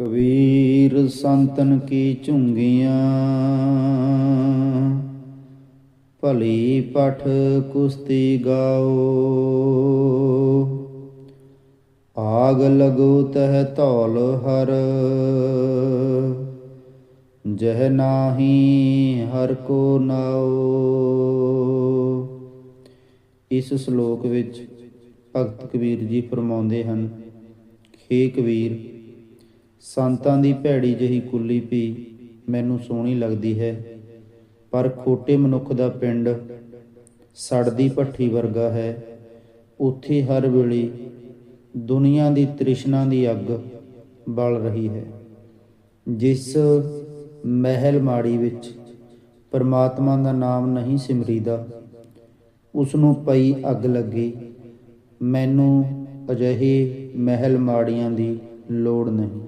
ਕਬੀਰ ਸੰਤਨ ਕੀ ਝੁੰਗੀਆਂ, ਭਲੀ ਪਠ ਕੁਸਤੀ ਗਾਓ। ਆਗ ਲਗੋ ਤਹ ਧੌਲ ਹਰ, ਜਹ ਨਾਹੀ ਹਰ ਕੋ ਨਾਓ। ਇਸ ਸ਼ਲੋਕ ਵਿੱਚ ਭਗਤ ਕਬੀਰ ਜੀ ਫਰਮਾਉਂਦੇ ਹਨ, ਹੇ ਕਬੀਰ ਸੰਤਾਂ ਦੀ ਭੈੜੀ ਜਹੀ ਕੁੱਲੀ ਪੀ ਮੈਨੂੰ ਸੋਹਣੀ ਲੱਗਦੀ ਹੈ। ਪਰ ਖੋਟੇ ਮਨੁੱਖ ਦਾ ਪਿੰਡ ਸੜਦੀ ਭੱਠੀ ਵਰਗਾ ਹੈ। ਉੱਥੇ ਹਰ ਵੇਲੇ ਦੁਨੀਆ ਦੀ ਤ੍ਰਿਸ਼ਨਾ ਦੀ ਅੱਗ ਬਲ ਰਹੀ ਹੈ। ਜਿਸ ਮਹਿਲ ਮਾੜੀ ਵਿੱਚ ਪਰਮਾਤਮਾ ਦਾ ਨਾਮ ਨਹੀਂ ਸਿਮਰੀਦਾ ਉਸ ਨੂੰ ਪਈ ਅੱਗ ਲੱਗੀ। ਮੈਨੂੰ ਅਜਿਹੇ ਮਹਿਲ ਮਾੜੀਆਂ ਦੀ ਲੋੜ ਨਹੀਂ।